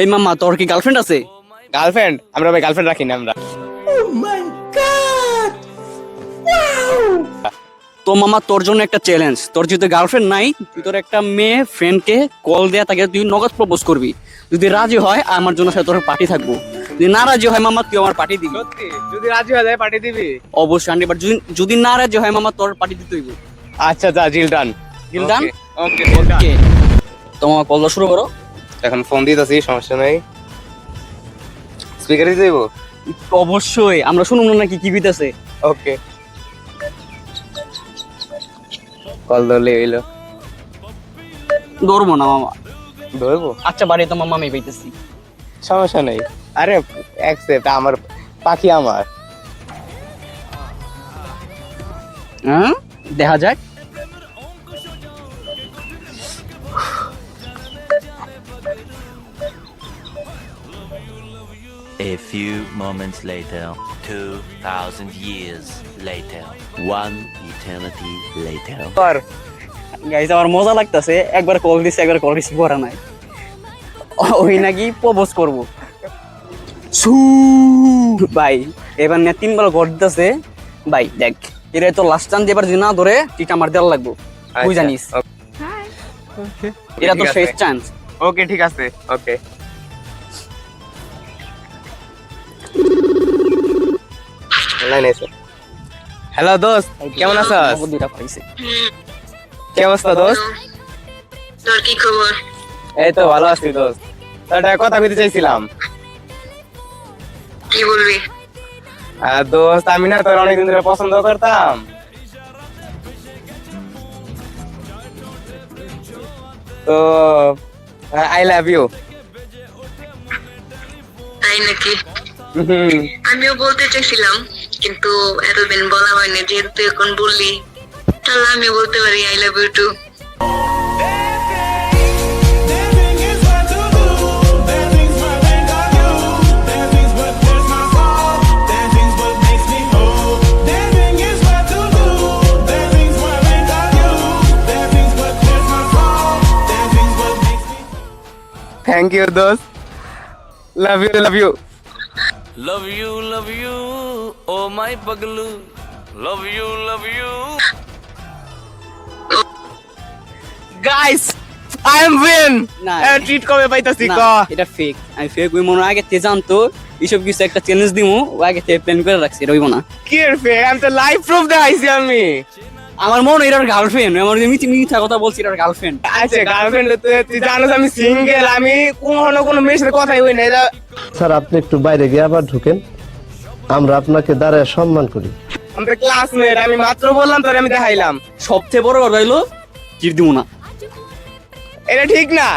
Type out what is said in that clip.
এই মামা তোর কি গার্লফ্রেন্ড আছে? গার্লফ্রেন্ড আমরা ভাই গার্লফ্রেন্ড রাখি না আমরা। তো মামা তোর জন্য একটা চ্যালেঞ্জ তোর যেহেতু গার্লফ্রেন্ড নাই তুই তোর একটা মেয়ে ফ্রেন্ডকে কল দেয়া তাকে তুই নগদ প্রপোজ করবি। যদি রাজি হয় আমার জন্য সে তোর পার্টি থাকব। যদি না রাজি হয় মামা তুই আমার পার্টি দিবি। সত্যি? যদি রাজি হয় যায় পাঠিয়ে দিবি? অবশ্যই হান্ড্রেড বাট যদি যদি না রাজি হয় মামা তোর পার্টি দিতে হইব। আচ্ছা যা জিল ডান Deal done? ওকে ওকে তোমার কল শুরু করো। এখন ফোন দিতেছি সমস্যা নাই। স্পিকারে দিব অবশ্যই আমরা শুনুন না নাকি কি বিতেছে ওকে কল ধরলে হইল। ধরবো না মামা। ধরবো? আচ্ছা বাড়ি তোমার মামি পাইতেছি। সমস্যা নেই। আরে অ্যাকসেপ্ট আমার পাখি আমার। হ্যাঁ? দেখা যাক। A few moments later, 2,000 years later, one eternity later. কর গাইজ আমার মজা লাগতেছে একবার কল দিছে একবার কল রিসিভ করা নাই। ওই নাকি প্রপোজ করব। ভাই এবার না তিনবার ঘর দিতেছে। ভাই দেখ এটা তো লাস্ট চান্স এবার যদি না ধরে টিটা আমার দেওয়া লাগবো। তুই জানিস এটা তো ঠিক শেষ চান্স ওকে ঠিক আছে ওকে। লাইন আছে হ্যালো দোস্ত কেমন আছিস দুইটা পাইছে কি অবস্থা দোস্ত? তোর কি খবর? এই তো ভালো আছি দোস্ত। একটা কথা কইতে চাইছিলাম। কি বলবি? আহ, দোস্ত আমি না তোর অনেকদিন ধরে পছন্দ করতাম। তো আই লাভ ইউ তাই নাকি? আমিও বলতে চাইছিলাম কিন্তু এতদিন বলা হয়নি যেহেতু তুই এখন বললি তাহলে আমি বলতে পারি I love you too Dancing is what to do. Dancing's what think of you. Dancing's what clears my soul. Dancing's what makes me whole. Dancing is what to do. Dancing's what think of you. Dancing's what clears my soul. Dancing's what makes me. Thank you দোস্ত love you love you Love you, love you, oh my paglu. Love you, love you. Guys I am win না। Treat কবে পাইতাছি ক এটা fake আমি fake ওই মনে আগে তে জানতো এইসব কিছু একটা চ্যালেঞ্জ দিমু ও আগে থেকে প্ল্যান করে রাখছি হইব না কি এর ফেক আমি তো লাইভ প্রুফ দেখাইছি আমি আমার মন এটার গার্লফ্রেন্ড আমার যে মিথ্যে মিথ্যা কথা বলছি এটার গার্লফ্রেন্ড আচ্ছা গার্লফ্রেন্ড তুই জানোস আমি সিঙ্গেল আমি কোনো কোনো মেয়ের সাথে কথাই হই না এটা স্যার আপনি একটু বাইরে গিয়ে আবার ঢুকেন। আমরা আপনাকে দাঁড়ায় সম্মান করি। আমরা ক্লাসমেট আমি মাত্র বললাম তোর আমি দেখাইলাম। সবচেয়ে বড় কথা হইল চির দিব না। এটা ঠিক না।